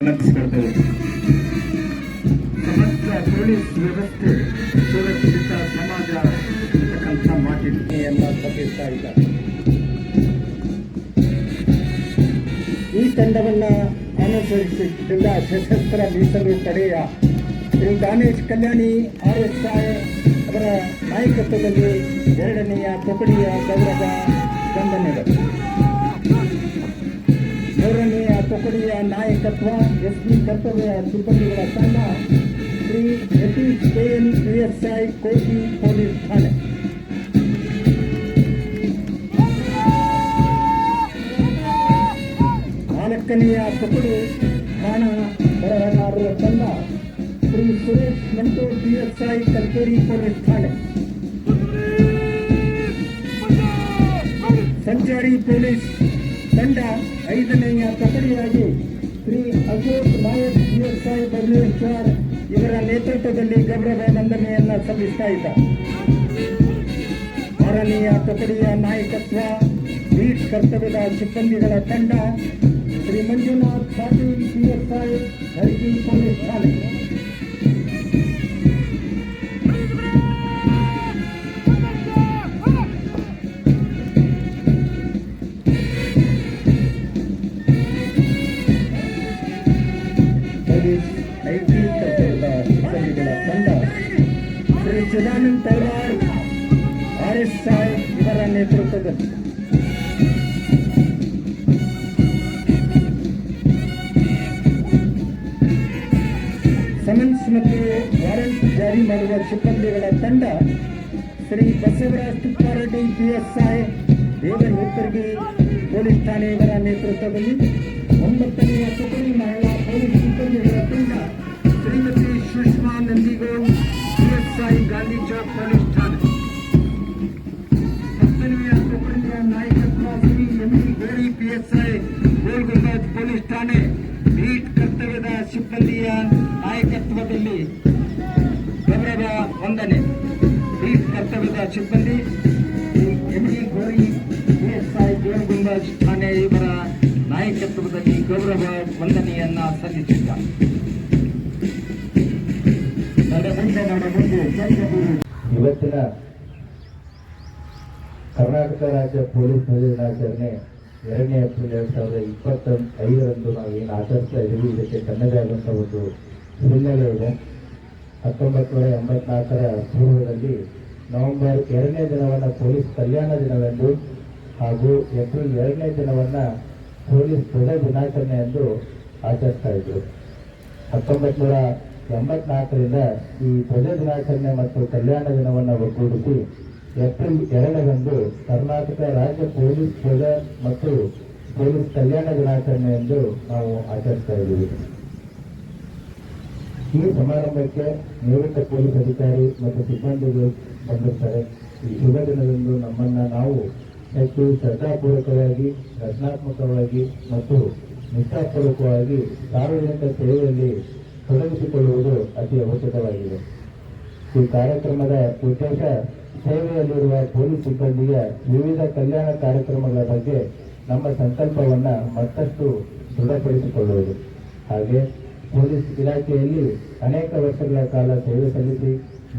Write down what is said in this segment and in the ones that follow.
ವಿನಂತಿಸಿಕೊಳ್ತೇವೆ ಸಮಗ್ರ ಪೊಲೀಸ್ ವ್ಯವಸ್ಥೆ ಸುರಕ್ಷಿತ ಸಮಾಜ ಅಂತಕ್ಕಂಥ ಮಾಹಿತಿಯನ್ನು ತಪ್ಪಿಸ್ತಾ ಇದ್ದಾರೆ. ಈ ತಂಡವನ್ನ ಅನುಸರಿಸಿದ್ದ ಸಶಸ್ತ್ರ ಮೀಸಲು ಪಡೆಯ Shri Danesh Kalyani R S I ಅವರ ನಾಯಕತ್ವದಲ್ಲಿ ಎರಡನೆಯ ತುಕಡಿಯ ಗೌರವ ವಂದನೆಗಳು ಮೂರನೆಯ ತುಕಡಿಯ ನಾಯಕತ್ವ, ಎಸ್ ಬಿ ಕರ್ತವ್ಯ ಸಿಬ್ಬಂದಿಗಳ ತಂಡ Shri Yatish N P S I Koti police ಠಾಣೆ. ನಾಲ್ಕನೆಯ ತುಕಡಿ ಠಾಣಾ ಬರಹಗಾರರ ತಂಡ Shri Suresh Mantu P S I Kalkeri police ಠಾಣೆ. ಸಂಚಾರಿ ಪೊಲೀಸ್ ತಂಡ ಐದನೆಯ ತಕಡಿಯಾಗಿ ಶ್ರೀ ಅಶೋಕ್ ನಾಯಕ್ ಪಿಎಸ್ಐ ಬಬಲೇಶ್ವರ್ ಇವರ ನೇತೃತ್ವದಲ್ಲಿ ಗೌರವ ನಂದನೆಯನ್ನು ಸಲ್ಲಿಸ್ತಾ ಇದ್ದ. ಆರನೆಯ ತಕಡಿಯ ನಾಯಕತ್ವ ಬೀಟ್ ಕರ್ತವ್ಯದ ಸಿಬ್ಬಂದಿಗಳ ತಂಡ ಶ್ರೀ ಮಂಜುನಾಥ್ ಪಾಟೀಲ್ ಪಿಎಸ್ಐ ಹರಿಜಿ ಪೊಲೀಸ್ ಠಾಣೆ ಪೊಲೀಸ್ ಐಟಿ ಕರ್ತವ್ಯದ ಸಿಬ್ಬಂದಿಗಳ ತಂಡ ಶ್ರೀ ಚಿದಾನಂದ್ ತೈವಾರ್ ಆರ್ಎಸ್ಐ ಇವರ ನೇತೃತ್ವದಲ್ಲಿ ಸಮನ್ಸ್ ಮತ್ತು ವಾರೆಂಟ್ ಜಾರಿ ಮಾಡುವ ಸಿಬ್ಬಂದಿಗಳ ತಂಡ ಶ್ರೀ ಬಸವರಾಜ್ ತುಪ್ಪಾರೆಡ್ಡಿ ಪಿಎಸ್ಐ ದೇವರ ಹುತ್ತರ್ಗಿ ಪೊಲೀಸ್ ಠಾಣೆ ಇವರ ನೇತೃತ್ವದಲ್ಲಿ ಒಂಬತ್ತನೆಯ ತುಕಡಿ ಮಹಿಳಾ ಪಿಎಸ್ಐ ಗೋಲ್ಗುಂಬಜ್ ಪೊಲೀಸ್ ಠಾಣೆ ಬೀಟ್ ಕರ್ತವ್ಯದ ಸಿಬ್ಬಂದಿಯ ನಾಯಕತ್ವದಲ್ಲಿ ಗೌರವ ವಂದನೆ. ಬೀಟ್ ಕರ್ತವ್ಯದ ಸಿಬ್ಬಂದಿ Shri M E Gori PSI Golgumbaz ಠಾಣೆ ಇವರ ನಾಯಕತ್ವದಲ್ಲಿ ಗೌರವ ವಂದನೆಯನ್ನ ಜೈಗೂರು ಇವತ್ತಿನ ಕರ್ನಾಟಕ ರಾಜ್ಯ ಪೊಲೀಸ್ ಧ್ವಜದಿನಾಚರಣೆ ಎರಡನೇ ಏಪ್ರಿಲ್ ಎರಡ್ ಸಾವಿರದ ಇಪ್ಪತ್ತ ಐದರಂದು ನಾವು ಏನು ಆಚರಿಸ್ತಾ ಇದ್ದೀವಿ, ಇದಕ್ಕೆ ತನ್ನದೇ ಆದಂಥ ಒಂದು ಹಿನ್ನೆಲೆ ಇದೆ. ಹತ್ತೊಂಬತ್ತು ನೂರ ಎಂಬತ್ನಾಲ್ಕರ ಪೂರ್ವದಲ್ಲಿ ನವೆಂಬರ್ ಎರಡನೇ ದಿನವನ್ನು ಪೊಲೀಸ್ ಕಲ್ಯಾಣ ದಿನವೆಂದು ಹಾಗೂ ಏಪ್ರಿಲ್ ಎರಡನೇ ದಿನವನ್ನ ಪೊಲೀಸ್ ಧ್ವಜ ದಿನಾಚರಣೆ ಎಂದು ಆಚರಿಸ್ತಾ ಇದ್ರು. ಹತ್ತೊಂಬತ್ತು ನೂರ ಎಂಬತ್ನಾಲ್ಕರಿಂದ ಈ ಧ್ವಜ ದಿನಾಚರಣೆ ಮತ್ತು ಕಲ್ಯಾಣ ದಿನವನ್ನು ಒಗ್ಗೂಡಿಸಿ ಏಪ್ರಿಲ್ ಎರಡರಂದು ಕರ್ನಾಟಕ ರಾಜ್ಯ ಪೊಲೀಸ್ ಧ್ವಜ ಮತ್ತು ಪೊಲೀಸ್ ಕಲ್ಯಾಣ ದಿನಾಚರಣೆ ಎಂದು ನಾವು ಆಚರಿಸ್ತಾ ಇದ್ದೀವಿ. ಈ ಸಮಾರಂಭಕ್ಕೆ ನಿವೃತ್ತ ಪೊಲೀಸ್ ಅಧಿಕಾರಿ ಮತ್ತು ಸಿಬ್ಬಂದಿಗಳು ಬಂದಿರ್ತಾರೆ. ಈ ಶುಭ ದಿನದಂದು ನಮ್ಮನ್ನ ನಾವು ಹೆಚ್ಚು ಶ್ರದ್ಧಾಪೂರ್ವಕವಾಗಿ, ರಚನಾತ್ಮಕವಾಗಿ ಮತ್ತು ನಿಷ್ಠಾಪೂರ್ವಕವಾಗಿ ಸಾರ್ವಜನಿಕ ಸೇವೆಯಲ್ಲಿ ತೊಡಗಿಸಿಕೊಳ್ಳುವುದು ಅತಿ ಅವಶ್ಯಕವಾಗಿದೆ. ಈ ಕಾರ್ಯಕ್ರಮದ ಉದ್ದೇಶ ಸೇವೆಯಲ್ಲಿರುವ ಪೊಲೀಸ್ ಸಿಬ್ಬಂದಿಯ ವಿವಿಧ ಕಲ್ಯಾಣ ಕಾರ್ಯಕ್ರಮಗಳ ಬಗ್ಗೆ ನಮ್ಮ ಸಂಕಲ್ಪವನ್ನು ಮತ್ತಷ್ಟು ದೃಢಪಡಿಸಿಕೊಳ್ಳುವುದು. ಹಾಗೆ ಪೊಲೀಸ್ ಇಲಾಖೆಯಲ್ಲಿ ಅನೇಕ ವರ್ಷಗಳ ಕಾಲ ಸೇವೆ ಸಲ್ಲಿಸಿ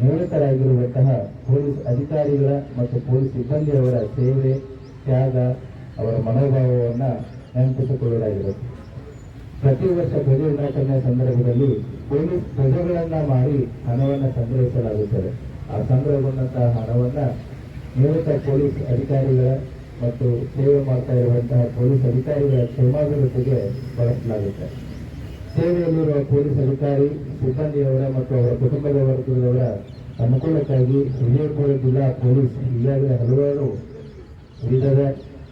ನಿವೃತ್ತರಾಗಿರುವಂತಹ ಪೊಲೀಸ್ ಅಧಿಕಾರಿಗಳ ಮತ್ತು ಪೊಲೀಸ್ ಸಿಬ್ಬಂದಿಯವರ ಸೇವೆ, ತ್ಯಾಗ, ಅವರ ಮನೋಭಾವವನ್ನು ನೆನಪಿಸಿಕೊಳ್ಳಲಾಗಿದೆ. ಪ್ರತಿ ವರ್ಷ ಧ್ವಜ ದಿನಾಚರಣೆ ಸಂದರ್ಭದಲ್ಲಿ ಪೊಲೀಸ್ ಧ್ವಜಗಳನ್ನ ಮಾಡಿ ಹಣವನ್ನು ಸಂಗ್ರಹಿಸಲಾಗುತ್ತದೆ. ಆ ಸಂಗ್ರಹಗೊಂಡಂತಹ ಹಣವನ್ನ ನಿವೃತ್ತ ಪೊಲೀಸ್ ಅಧಿಕಾರಿಗಳ ಮತ್ತು ಸೇವೆ ಮಾಡ್ತಾ ಇರುವಂತಹ ಪೊಲೀಸ್ ಅಧಿಕಾರಿಗಳ ಕ್ಷೇಮಾಭಿವೃದ್ಧಿಗೆ ಬಳಸಲಾಗುತ್ತೆ. ಸೇವೆಯಲ್ಲಿರುವ ಪೊಲೀಸ್ ಅಧಿಕಾರಿ, ಸಿಬ್ಬಂದಿಯವರ ಮತ್ತು ಅವರ ಕುಟುಂಬದ ವರ್ಗದವರ ಅನುಕೂಲಕ್ಕಾಗಿ ವಿಜಯಪುರ ಜಿಲ್ಲಾ ಪೊಲೀಸ್ ಈಗಾಗಲೇ ಹಲವಾರು ವಿಧದ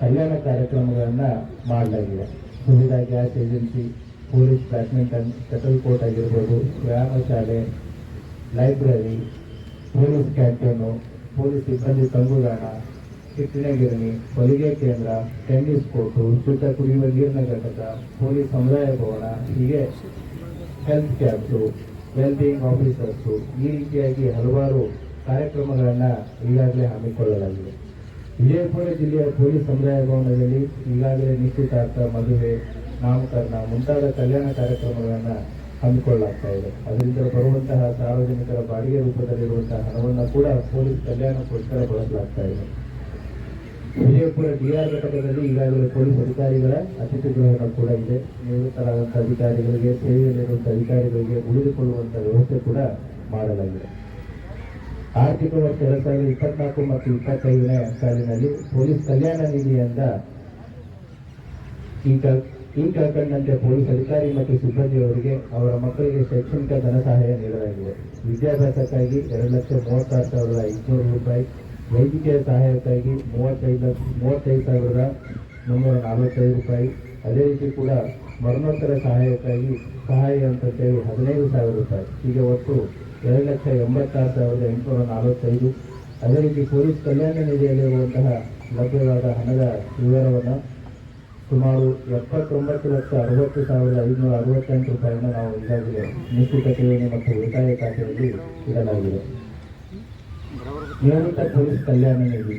ಕಲ್ಯಾಣ ಕಾರ್ಯಕ್ರಮಗಳನ್ನು ಮಾಡಲಾಗಿದೆ. Suvidha gas agency, police badminton, shuttle court ಆಗಿರ್ಬೋದು ವ್ಯಾಯಾಮ ಶಾಲೆ, ಲೈಬ್ರರಿ ಪೊಲೀಸ್ ಕ್ಯಾಂಟೀನು, ಪೊಲೀಸ್ ಸಿಬ್ಬಂದಿ ತಂಗುದಾಣ ಗಿರಣಿ ಹೊಲಿಗೆ ಕೇಂದ್ರ, ಟೆನ್ನಿಸ್ ಕೋರ್ಟು, ಶುದ್ಧ ಕುಡಿಯುವ ನೀರಿನ ಘಟಕ, ಪೊಲೀಸ್ ಸಮುದಾಯ ಭವನ, ಹೀಗೆ ಹೆಲ್ತ್ ಕ್ಯಾಂಪ್ಸು ವೆಲ್ಬಿಯಿಂಗ್ ಆಫೀಸರ್ಸು ಈ ರೀತಿಯಾಗಿ ಹಲವಾರು ಕಾರ್ಯಕ್ರಮಗಳನ್ನು ಈಗಾಗಲೇ ಹಮ್ಮಿಕೊಳ್ಳಲಾಗಿದೆ. ವಿಜಯಪುರ ಜಿಲ್ಲೆಯ ಪೊಲೀಸ್ ಸಮುದಾಯ ಭವನದಲ್ಲಿ ಈಗಾಗಲೇ ನಿಶ್ಚಿತಾರ್ಥ ಮದುವೆ, ನಾಮಕರಣ ಮುಂತಾದ ಕಲ್ಯಾಣ ಕಾರ್ಯಕ್ರಮಗಳನ್ನು ಹಮ್ಮಿಕೊಳ್ಳಲಾಗ್ತಾ ಇದೆ. ಅದರಿಂದ ಬರುವಂತಹ ಸಾರ್ವಜನಿಕರ ಬಾಡಿಗೆ ರೂಪದಲ್ಲಿರುವಂತಹ ಹಣವನ್ನು ಕೂಡ ಪೊಲೀಸ್ ಕಲ್ಯಾಣಕ್ಕೋಸ್ಕರ ಬಳಸಲಾಗ್ತಾ ಇದೆ. ವಿಜಯಪುರ ಡಿಆರ್ ಘಟಕದಲ್ಲಿ ಈಗಾಗಲೇ ಪೊಲೀಸ್ ಅಧಿಕಾರಿಗಳ ಅತಿಥಿ ಗೃಹಗಳು ಕೂಡ ಇದೆ. ನಿವೃತ್ತರಾದಂಥ ಅಧಿಕಾರಿಗಳಿಗೆ, ಸೇವೆಯಲ್ಲಿರುವಂಥ ಅಧಿಕಾರಿಗಳಿಗೆ ಉಳಿದುಕೊಳ್ಳುವಂಥ ವ್ಯವಸ್ಥೆ ಕೂಡ ಮಾಡಲಾಗಿದೆ. ಆರ್ಥಿಕ ವರ್ಷ ಎರಡ್ ಸಾವಿರದ ಇಪ್ಪತ್ನಾಲ್ಕು ಮತ್ತು ಇಪ್ಪತ್ತೈದನೇ ಸಾಲಿನಲ್ಲಿ ಪೊಲೀಸ್ ಕಲ್ಯಾಣ ನಿಧಿಯಿಂದ ಈಗ ಈ ಕೆಳಕಂಡಂತೆ ಪೊಲೀಸ್ ಅಧಿಕಾರಿ ಮತ್ತು ಸಿಬ್ಬಂದಿಯವರಿಗೆ ಅವರ ಮಕ್ಕಳಿಗೆ ಶೈಕ್ಷಣಿಕ ಧನ ಸಹಾಯ ನೀಡಲಾಗಿದೆ. ವಿದ್ಯಾಭ್ಯಾಸಕ್ಕಾಗಿ ಎರಡು ಲಕ್ಷ ಮೂವತ್ತಾರು ಸಾವಿರದ ಐದುನೂರು ರೂಪಾಯಿ, ವೈದ್ಯಕೀಯ ಸಹಾಯಕ್ಕಾಗಿ ಮೂವತ್ತೈದು ಲಕ್ಷ, ಮೂವತ್ತೈದು ಸಾವಿರದ ಮುನ್ನೂರ ನಲವತ್ತೈದು ರೂಪಾಯಿ. ಅದೇ ರೀತಿ ಕೂಡ ಮರಣೋತ್ತರ ಸಹಾಯಕ್ಕಾಗಿ ಸಹಾಯ ಅಂತಂತೇಳಿ ಹದಿನೈದು ಸಾವಿರ ರೂಪಾಯಿ. ಹೀಗೆ ಒಟ್ಟು ಎರಡು ಲಕ್ಷ ಎಂಬತ್ತಾರು ಸಾವಿರದ ಎಂಟುನೂರ ನಲವತ್ತೈದು. ಅದೇ ರೀತಿ ಪೊಲೀಸ್ ಕಲ್ಯಾಣ ನಿಧಿಯಲ್ಲಿರುವಂತಹ ಲಭ್ಯವಾದ ಹಣದ ವಿವರವನ್ನು ಸುಮಾರು ಎಪ್ಪತ್ತೊಂಬತ್ತು ಲಕ್ಷ ಅರವತ್ತು ಸಾವಿರದ ಐದುನೂರ ಅರವತ್ತೆಂಟು ರೂಪಾಯಿಯನ್ನು ನಾವು ಈಗಾಗಲೇ ನಿಶ್ಚಿತ ಠೇವಣಿ ಮತ್ತು ಉಳಿತಾಯ ಖಾತೆಯಲ್ಲಿ ಇಡಲಾಗಿದೆ. ನಿಯಮಿತ ಪೊಲೀಸ್ ಕಲ್ಯಾಣ ನಿಧಿ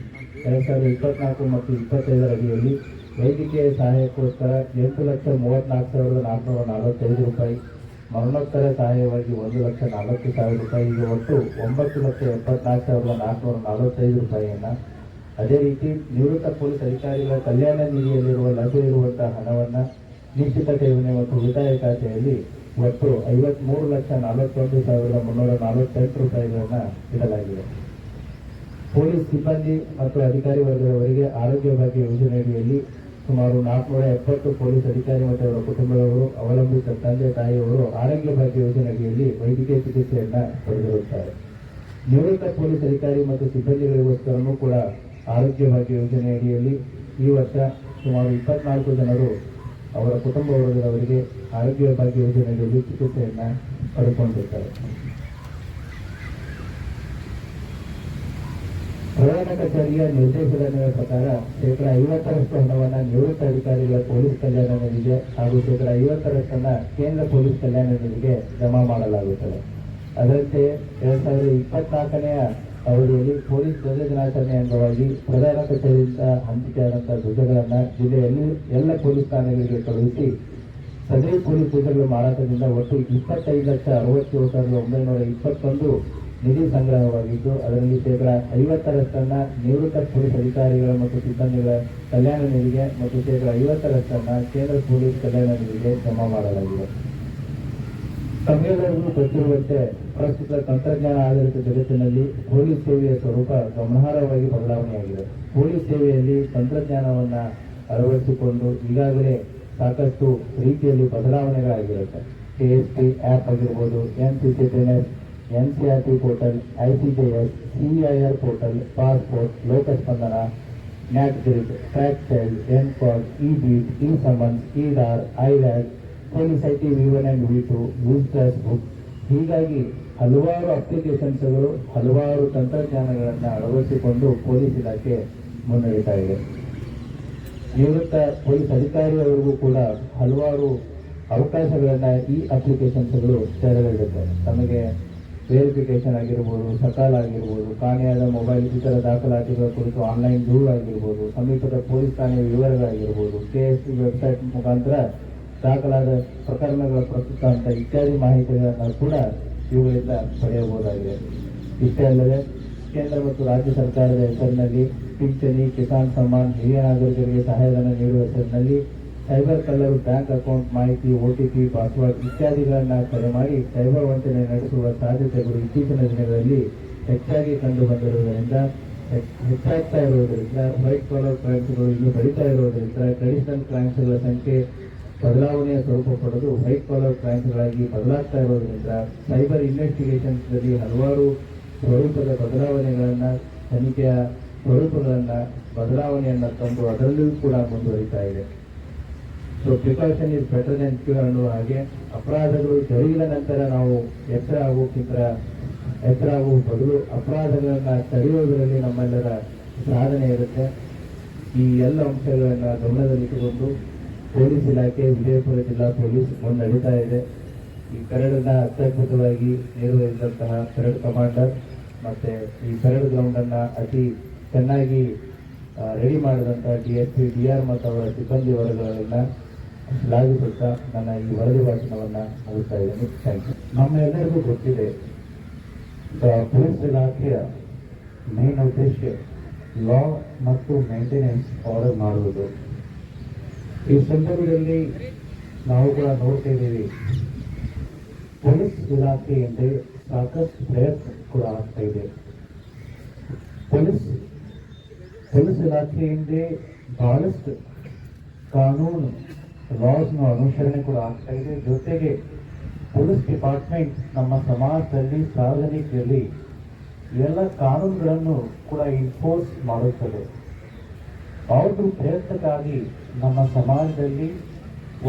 ಎರಡು ಸಾವಿರದ ಇಪ್ಪತ್ನಾಲ್ಕು ಮತ್ತು ಇಪ್ಪತ್ತೈದರ ಅಡಿಯಲ್ಲಿ ವೈದ್ಯಕೀಯ ಸಹಾಯಕ್ಕೋಸ್ಕರ ಎಂಟು ಲಕ್ಷ ಮೂವತ್ತ್ನಾಲ್ಕು ಸಾವಿರದ ನಾಲ್ಕುನೂರ ನಲವತ್ತೈದು ರೂಪಾಯಿ, ಮರಣೋತ್ತರ ಸಹಾಯವಾಗಿ ಒಂದು ಲಕ್ಷ ನಲವತ್ತು ಸಾವಿರ ರೂಪಾಯಿ, ಹೀಗೆ ಒಟ್ಟು ಒಂಬತ್ತು ಲಕ್ಷ ಎಪ್ಪತ್ನಾಲ್ಕು ಸಾವಿರದ ನಾಲ್ಕುನೂರ ನಲವತ್ತೈದು ರೂಪಾಯಿಯನ್ನು ಅದೇ ರೀತಿ ನಿವೃತ್ತ ಪೊಲೀಸ್ ಅಧಿಕಾರಿಗಳ ಕಲ್ಯಾಣ ನಿಧಿಯಲ್ಲಿರುವ ಲಭ್ಯ ಇರುವಂತಹ ಹಣವನ್ನು ನಿಶ್ಚಿತ ಠೇವಣಿ ಮತ್ತು ಉಳಿತಾಯ ಖಾತೆಯಲ್ಲಿ ಒಟ್ಟು ಐವತ್ಮೂರು ಲಕ್ಷ ನಲವತ್ತೊಂದು ಸಾವಿರದ ಮುನ್ನೂರ ನಲವತ್ತೆಂಟು ರೂಪಾಯಿಗಳನ್ನು ಇಡಲಾಗಿದೆ. ಪೊಲೀಸ್ ಸಿಬ್ಬಂದಿ ಮತ್ತು ಅಧಿಕಾರಿ ವರ್ಗದವರಿಗೆ ಆರೋಗ್ಯ ಭಾಗ್ಯ ಯೋಜನೆಯಡಿಯಲ್ಲಿ ಸುಮಾರು ನಾಲ್ಕುನೂರ ಎಪ್ಪತ್ತು ಪೊಲೀಸ್ ಅಧಿಕಾರಿ ಮತ್ತು ಅವರ ಕುಟುಂಬದವರು, ಅವಲಂಬಿತ ತಂದೆ ತಾಯಿಯವರು ಆರೋಗ್ಯ ಭಾಗ್ಯ ಯೋಜನೆಯಡಿಯಲ್ಲಿ ವೈದ್ಯಕೀಯ ಚಿಕಿತ್ಸೆಯನ್ನು ಪಡೆದಿರುತ್ತಾರೆ. ನಿವೃತ್ತ ಪೊಲೀಸ್ ಅಧಿಕಾರಿ ಮತ್ತು ಸಿಬ್ಬಂದಿಗಳಿಗೋಸ್ಕರನೂ ಕೂಡ ಆರೋಗ್ಯ ಭಾಗ್ಯ ಯೋಜನೆಯಡಿಯಲ್ಲಿ ಈ ವರ್ಷ ಸುಮಾರು ಇಪ್ಪತ್ನಾಲ್ಕು ಜನರು ಅವರ ಕುಟುಂಬ ವರ್ಗದವರಿಗೆ ಆರೋಗ್ಯ ಭಾಗ್ಯ ಯೋಜನೆಯಲ್ಲಿ ಚಿಕಿತ್ಸೆಯನ್ನು ಪಡ್ಕೊಂಡಿರ್ತಾರೆ ಪ್ರಧಾನ ಕಚೇರಿಯ ನಿರ್ದೇಶನಗಳ ಪ್ರಕಾರ ಶೇಕಡ ಐವತ್ತರಷ್ಟು ಹಣವನ್ನು ನಿವೃತ್ತ ಅಧಿಕಾರಿಗಳ ಪೊಲೀಸ್ ಕಲ್ಯಾಣ ನಿಧಿಗೆ ಹಾಗೂ ಶೇಕಡ ಐವತ್ತರಷ್ಟನ್ನ ಕೇಂದ್ರ ಪೊಲೀಸ್ ಕಲ್ಯಾಣ ನಿಧಿಗೆ ಜಮಾ ಮಾಡಲಾಗುತ್ತದೆ. ಅದರಂತೆ ಎರಡ್ ಸಾವಿರದ ಇಪ್ಪತ್ನಾಲ್ಕನೆಯ ಅವಧಿಯಲ್ಲಿ ಪೊಲೀಸ್ ಧ್ವಜ ದಿನಾಚರಣೆ ಅಂಗವಾಗಿ ಪ್ರಧಾನ ಕಚೇರಿಯಿಂದ ಹಂಚಿಕೆಯಾದಂಥ ಧ್ವಜಗಳನ್ನ ಜಿಲ್ಲೆಯಲ್ಲಿ ಎಲ್ಲ ಪೊಲೀಸ್ ಠಾಣೆಗಳಿಗೆ ಕಳುಹಿಸಿ, ಸದರಿ ಪೊಲೀಸ್ ಧ್ವಜಗಳ ಮಾರಾಟದಿಂದ ಒಟ್ಟು ಇಪ್ಪತ್ತೈದು ಲಕ್ಷ ಅರವತ್ತೇಳು ಸಾವಿರದ ಒಂಬೈನೂರ ಇಪ್ಪತ್ತೊಂದು ನಿಧಿ ಸಂಗ್ರಹವಾಗಿದ್ದು, ಅದರಲ್ಲಿ ಶೇಕಡ ಐವತ್ತರಷ್ಟನ್ನು ನಿವೃತ್ತ ಪೊಲೀಸ್ ಅಧಿಕಾರಿಗಳ ಮತ್ತು ಸಿಬ್ಬಂದಿಗಳ ಕಲ್ಯಾಣ ನಿಧಿಗೆ ಮತ್ತು ಶೇಕಡ ಐವತ್ತರಷ್ಟನ್ನು ಕೇಂದ್ರ ಪೊಲೀಸ್ ಕಲ್ಯಾಣ ನಿಧಿಗೆ ಜಮಾ ಮಾಡಲಾಗಿದೆ. ತಮ್ಮೆಲ್ಲರಿಗೂ ಗೊತ್ತಿರುವಂತೆ ಪ್ರಸ್ತುತ ತಂತ್ರಜ್ಞಾನ ಆಧಾರಿತ ಜಗತ್ತಿನಲ್ಲಿ ಪೊಲೀಸ್ ಸೇವೆಯ ಸ್ವರೂಪ ಗಮನಾರ್ಹವಾಗಿ ಬದಲಾವಣೆಯಾಗಿದೆ. ಪೊಲೀಸ್ ಸೇವೆಯಲ್ಲಿ ತಂತ್ರಜ್ಞಾನವನ್ನ ಅಳವಡಿಸಿಕೊಂಡು ಈಗಾಗಲೇ ಸಾಕಷ್ಟು ರೀತಿಯಲ್ಲಿ ಬದಲಾವಣೆಗಳಾಗಿರುತ್ತೆ. ಕೆ ಎಸ್ ಟಿ ಆ್ಯಪ್ ಆಗಿರ್ಬೋದು, N C C N C R T portal, I C J S R portal, passport, Lokaspandana NAT grid, track child N call E beat E summons E DAR I LAD police I T, V one and V two users book. ಹೀಗಾಗಿ ಹಲವಾರು ಅಪ್ಲಿಕೇಶನ್ಸ್ಗಳು, ಹಲವಾರು ತಂತ್ರಜ್ಞಾನಗಳನ್ನು ಅಳವಡಿಸಿಕೊಂಡು police ಇಲಾಖೆ ಮುನ್ನಡೀತಾ ಇದೆ. ನಿವೃತ್ತ police ಅಧಿಕಾರಿಯವರಿಗೂ ಕೂಡ ಹಲವಾರು ಅವಕಾಶಗಳನ್ನು ಈ ಅಪ್ಲಿಕೇಶನ್ಸ್ಗಳು ತೆರೆದಿಡುತ್ತೆ. ತಮಗೆ ವೆರಿಫಿಕೇಶನ್ ಆಗಿರ್ಬೋದು, ಸಕಾಲ ಆಗಿರ್ಬೋದು, ಕಾಣೆಯಾದ ಮೊಬೈಲ್ ಇತರ ದಾಖಲಾತಿಗಳ ಕುರಿತು ಆನ್ಲೈನ್ ದೂರು ಆಗಿರ್ಬೋದು, ಸಮೀಪದ ಪೊಲೀಸ್ ಠಾಣೆಯ ವಿವರಗಳಾಗಿರ್ಬೋದು ಕೆ ಎಸ್ ವೆಬ್ಸೈಟ್ ಮುಖಾಂತರ ದಾಖಲಾದ ಪ್ರಕರಣಗಳ ಪ್ರಸ್ತುತ ಅಂತ ಇತ್ಯಾದಿ ಮಾಹಿತಿಗಳನ್ನು ಕೂಡ ಇವುಗಳಿಂದ ಪಡೆಯಬಹುದಾಗಿದೆ. ಇಷ್ಟೇ ಅಲ್ಲದೆ ಕೇಂದ್ರ ಮತ್ತು ರಾಜ್ಯ ಸರ್ಕಾರದ ಹೆಸರಿನಲ್ಲಿ ಪಿಂಚಣಿ, ಕಿಸಾನ್ ಸಮ್ಮಾನ್, ಹಿರಿಯ ನಾಗರಿಕರಿಗೆ ಸಹಾಯಧನ ನೀಡುವ ಹೆಸರಿನಲ್ಲಿ ಸೈಬರ್ ಕಳ್ಳರು ಬ್ಯಾಂಕ್ ಅಕೌಂಟ್ ಮಾಹಿತಿ ಒಟಿಪಿ ಪಾಸ್ವರ್ಡ್ ಇತ್ಯಾದಿಗಳನ್ನು ಕರೆ ಮಾಡಿ ಸೈಬರ್ ವಂಚನೆ ನಡೆಸುವ ಸಾಧ್ಯತೆಗಳು ಇತ್ತೀಚಿನ ದಿನಗಳಲ್ಲಿ ಹೆಚ್ಚಾಗಿ ಕಂಡು ಬಂದಿರುವುದರಿಂದ ಹೆಚ್- ಹೆಚ್ಚಾಗ್ತಾ ಇರುವುದರಿಂದ ವೈಟ್ ಕಾಲರ್ ಕ್ರೈಮ್ಸ್ಗಳು ಇನ್ನೂ ಬೆಳೀತಾ ಇರುವುದರಿಂದ ಟ್ರೆಡಿಷನಲ್ ಕ್ರೈಮ್ಸ್ಗಳ ಸಂಖ್ಯೆ ಬದಲಾವಣೆಯ ಸ್ವರೂಪ ಪಡೆದು ವೈಟ್ ಕಾಲರ್ ಕ್ರೈಮ್ಗಳಾಗಿ ಬದಲಾಗ್ತಾ ಇರೋದ್ರಿಂದ ಸೈಬರ್ ಇನ್ವೆಸ್ಟಿಗೇಷನ್ಸ್ನಲ್ಲಿ ಹಲವಾರು ಸ್ವರೂಪದ ಬದಲಾವಣೆಗಳನ್ನ, ತನಿಖೆಯ ಸ್ವರೂಪಗಳನ್ನ, ಬದಲಾವಣೆಯನ್ನ ತಂದು ಅದರಲ್ಲಿಯೂ ಕೂಡ ಮುಂದುವರಿತಾ ಇದೆ. So precaution is better then cure ಅನ್ನುವ ಹಾಗೆ ಅಪರಾಧಗಳು ಜರುಗಿದ ನಂತರ ನಾವು ಎತ್ತರ ಆಗೋಕ್ಕಿಂತ ಎತ್ತರ ಆಗುವ ಬದಲು ಅಪರಾಧಗಳನ್ನ ತಡೆಯುವುದರಲ್ಲಿ ನಮ್ಮೆಲ್ಲರ ಸಾಧನೆ ಇರುತ್ತೆ. ಈ ಎಲ್ಲ ಅಂಶಗಳನ್ನ ಗಮನದಲ್ಲಿಟ್ಟುಕೊಂಡು ಪೊಲೀಸ್ ಇಲಾಖೆ, ವಿಜಯಪುರ ಜಿಲ್ಲಾ ಪೊಲೀಸ್ ಮುನ್ನಡೀತಾ ಇದೆ. ಈ ಕರಡನ್ನ ಅತ್ಯದ್ಭುತವಾಗಿ ನಿರ್ವಹಿಸಿದಂತಹ ಕರಡ್ ಕಮಾಂಡರ್ ಮತ್ತೆ ಈ ಕರಡ್ ಗ್ರೌಂಡ್ ಅನ್ನ ಅತಿ ಚೆನ್ನಾಗಿ ರೆಡಿ ಮಾಡಿದಂತಹ D S P D R ಮತ್ತು ಅವರ ಸಿಬ್ಬಂದಿ ವರ್ಗಗಳನ್ನ ಶ್ಲಾಘಿಸುತ್ತಾ ನನ್ನ ಈ ವರದಿ ಭಾಷಣವನ್ನು ಮುಗಿಸ್ತಾ ಇದ್ದೀನಿ. ಥ್ಯಾಂಕ್ ಯು ನಮ್ಮ ಎಲ್ಲರಿಗೂ ಗೊತ್ತಿದೆ ಪೊಲೀಸ್ ಇಲಾಖೆಯ ಮೇನ್ ಉದ್ದೇಶ ಲಾ ಮತ್ತು ಮೇಂಟೆನೆನ್ಸ್ ಆರ್ಡರ್ ಮಾಡುವುದು. ಈ ಸಂದರ್ಭದಲ್ಲಿ ನಾವು ಕೂಡ ನೋಡ್ತಾ ಇದ್ದೀವಿ. ಪೊಲೀಸ್ ಇಲಾಖೆಯಿಂದ ಸಾಕಷ್ಟು ಪ್ರಯತ್ನ ಕೂಡ ಆಗ್ತಾ ಇದೆ. ಪೊಲೀಸ್ ಪೊಲೀಸ್ ಇಲಾಖೆಯಿಂದ ಬಹಳಷ್ಟು ಕಾನೂನು ಲಾಸ್ನ ಅನುಸರಣೆ ಕೂಡ ಆಗ್ತಾ ಇದೆ. ಜೊತೆಗೆ ಪೊಲೀಸ್ ಡಿಪಾರ್ಟ್ಮೆಂಟ್ ನಮ್ಮ ಸಮಾಜದಲ್ಲಿ, ಸಾರ್ವಜನಿಕರಲ್ಲಿ ಎಲ್ಲ ಕಾನೂನುಗಳನ್ನು ಕೂಡ ಇನ್ಫೋರ್ಸ್ ಮಾಡುತ್ತದೆ. ಅವ್ರದ್ದು ಪ್ರಯತ್ನಕ್ಕಾಗಿ ನಮ್ಮ ಸಮಾಜದಲ್ಲಿ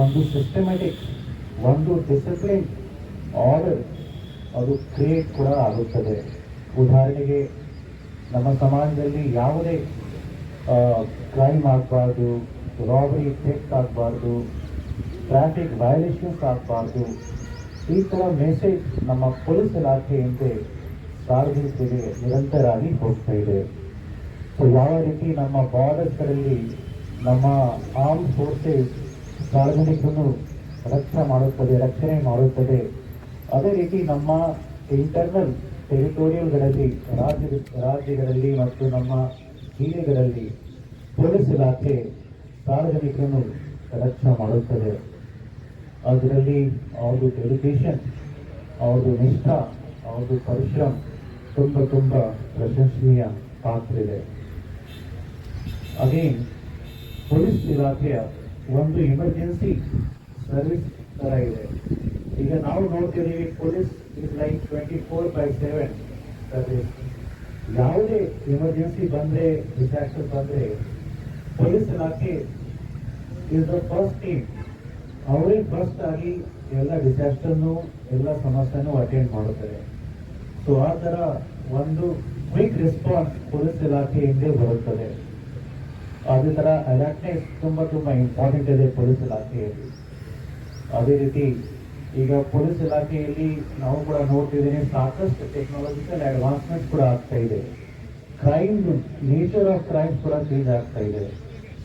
ಒಂದು ಸಿಸ್ಟಮ್ಯಾಟಿಕ್ ಒಂದು ಡಿಸಿಪ್ಲಿನ್ ಆರ್ಡರ್ ಅದು ಕ್ರಿಯೇಟ್ ಕೂಡ ಆಗುತ್ತದೆ. ಉದಾಹರಣೆಗೆ ನಮ್ಮ ಸಮಾಜದಲ್ಲಿ ಯಾವುದೇ ಕ್ರೈಮ್ ಆಗಬಾರ್ದು ರಾಬರಿ ಥೆಫ್ಟ್ ಆಗಬಾರ್ದು ಟ್ರಾಫಿಕ್ ವೈಲೇಷನ್ಸ್ ಆಗಬಾರ್ದು, ಈ ಥರ ಮೆಸೇಜ್ ನಮ್ಮ ಪೊಲೀಸ್ ಇಲಾಖೆಯಂತೆ ಸಾರ್ವಜನಿಕರಿಗೆ ನಿರಂತರವಾಗಿ ಹೋಗ್ತಾ ಇದೆ. ಸೊ ಯಾವ ರೀತಿ ನಮ್ಮ ಬಾರ್ಡರ್ಸ್ಗಳಲ್ಲಿ ನಮ್ಮ ಆರ್ಮ್ ಫೋರ್ಸಸ್ ಸಾರ್ವಜನಿಕರನ್ನು ರಕ್ಷಣೆ ಮಾಡುತ್ತದೆ ರಕ್ಷಣೆ ಮಾಡುತ್ತದೆ. ಅದೇ ರೀತಿ ನಮ್ಮ ಇಂಟರ್ನಲ್ ಟೆರಿಟೋರಿಯಲ್ಗಳಲ್ಲಿ ರಾಜ್ಯ, ರಾಜ್ಯಗಳಲ್ಲಿ ಮತ್ತು ನಮ್ಮ ಜಿಲ್ಲೆಗಳಲ್ಲಿ ಪೊಲೀಸ್ ಇಲಾಖೆ ಸಾರ್ವಜನಿಕರನ್ನು ರಕ್ಷಣೆ ಮಾಡುತ್ತದೆ. ಅದರಲ್ಲಿ ಅವ್ರದ್ದು ಡೆಡಿಕೇಶನ್ ಅವ್ರದ್ದು ನಿಷ್ಠ ಅವ್ರದ್ದು ಪರಿಶ್ರಮ ತುಂಬ ತುಂಬ ಪ್ರಶಂಸನೀಯ ಪಾತ್ರ ಇದೆ. ಅಗೇನ್ ಪೊಲೀಸ್ ಇಲಾಖೆಯ ಒಂದು ಎಮರ್ಜೆನ್ಸಿ ಸರ್ವಿಸ್ ತರ ಇದೆ. ಈಗ ನಾವು ನೋಡ್ತೀವಿ police is like twenty four by seven service ಯಾವುದೇ ಎಮರ್ಜೆನ್ಸಿ ಬಂದ್ರೆ ಡಿಸಾಸ್ಟರ್ ಬಂದ್ರೆ, ಪೊಲೀಸ್ ಇಲಾಖೆ ಇಸ್ ದ ಫಸ್ಟ್ ಟೀಮ್ ಅವರೇ ಫಸ್ಟ್ ಆಗಿ ಎಲ್ಲ ಡಿಸಾಸ್ಟರ್ನು ಎಲ್ಲ ಸಮಸ್ಯೆನೂ ಅಟೆಂಡ್ ಮಾಡುತ್ತಾರೆ. ಸೊ ಆ ಥರ ಒಂದು ಕ್ವಿಕ್ ರೆಸ್ಪಾನ್ಸ್ ಪೊಲೀಸ್ ಇಲಾಖೆಯಿಂದ ಬರುತ್ತದೆ. ಅದೇ ತರ ಅಲರ್ಟ್ನೆಸ್ ತುಂಬಾ ತುಂಬಾ ಇಂಪಾರ್ಟೆಂಟ್ ಇದೆ ಪೊಲೀಸ್ ಇಲಾಖೆಯಲ್ಲಿ. ಅದೇ ರೀತಿ ಈಗ ಪೊಲೀಸ್ ಇಲಾಖೆಯಲ್ಲಿ ನಾವು ಕೂಡ ನೋಡ್ತಿದ್ದೇನೆ ಸಾಕಷ್ಟು ಟೆಕ್ನಾಲಜಿಕಲ್ ಅಡ್ವಾನ್ಸ್ಮೆಂಟ್ ಕೂಡ ಆಗ್ತಾ ಇದೆ. ಕ್ರೈಮ್ ನೇಚರ್ ಆಫ್ ಕ್ರೈಮ್ಸ್ ಕೂಡ ಚೇಂಜ್ ಆಗ್ತಾ ಇದೆ.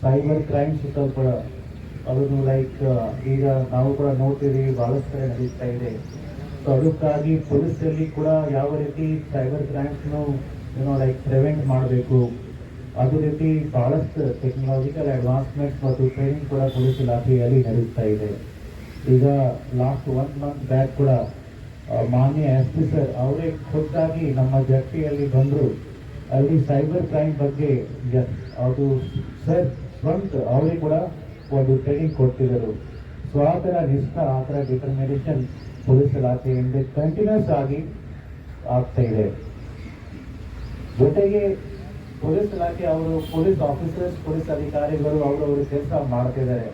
ಸೈಬರ್ ಕ್ರೈಮ್ಸ್ ಕೂಡ ಅದನ್ನು ಲೈಕ್ ಈಗ ನಾವು ಕೂಡ ನೋಡ್ತಿದ್ದೀವಿ, ಬಹಳಷ್ಟು ಕಡೆ ನಡೀತಾ ಇದೆ. ಸೊ ಅದಕ್ಕಾಗಿ ಪೊಲೀಸಲ್ಲಿ ಕೂಡ ಯಾವ ರೀತಿ ಸೈಬರ್ ಕ್ರೈಮ್ಸ್ನು ಏನೋ ಲೈಕ್ ಪ್ರಿವೆಂಟ್ ಮಾಡಬೇಕು ಅದೇ ರೀತಿ ಬಹಳಷ್ಟು ಟೆಕ್ನಾಲಜಿಕಲ್ ಅಡ್ವಾನ್ಸ್ಮೆಂಟ್ ಮತ್ತು ಟ್ರೈನಿಂಗ್ ಕೂಡ ಪೊಲೀಸ್ ಇಲಾಖೆಯಲ್ಲಿ ನಡೆಸ್ತಾ ಇದೆ. ಈಗ ಲಾಸ್ಟ್ ಒನ್ ಮಂತ್ ಬ್ಯಾಕ್ ಕೂಡ ಮಾನ್ಯ ಎಸ್ ಪಿ ಸರ್ ಅವರೇ ಖುದ್ದಾಗಿ ನಮ್ಮ ಜಟ್ಟಿಯಲ್ಲಿ ಬಂದರು. ಅಲ್ಲಿ ಸೈಬರ್ ಕ್ರೈಮ್ ಬಗ್ಗೆ ಅದು ಸರ್ ಸ್ವಂತ ಅವರೇ ಕೂಡ ಒಂದು ಟ್ರೈನಿಂಗ್ ಕೊಡ್ತಿದ್ದರು ಸೊ ಆ ಥರ ನಿಷ್ಠ ಆ ಥರ ಡಿಟರ್ಮಿನೇಷನ್ ಪೊಲೀಸ್ ಇಲಾಖೆಯಿಂದ ಕಂಟಿನ್ಯೂಸ್ ಆಗಿ ಆಗ್ತಾ ಇದೆ. ಜೊತೆಗೆ ಪೊಲೀಸ್ ಇಲಾಖೆ ಅವರು, ಪೊಲೀಸ್ ಆಫೀಸರ್ಸ್, ಪೊಲೀಸ್ ಅಧಿಕಾರಿಗಳು ಅವರವರು ಕೆಲಸ ಮಾಡ್ತಿದ್ದಾರೆ.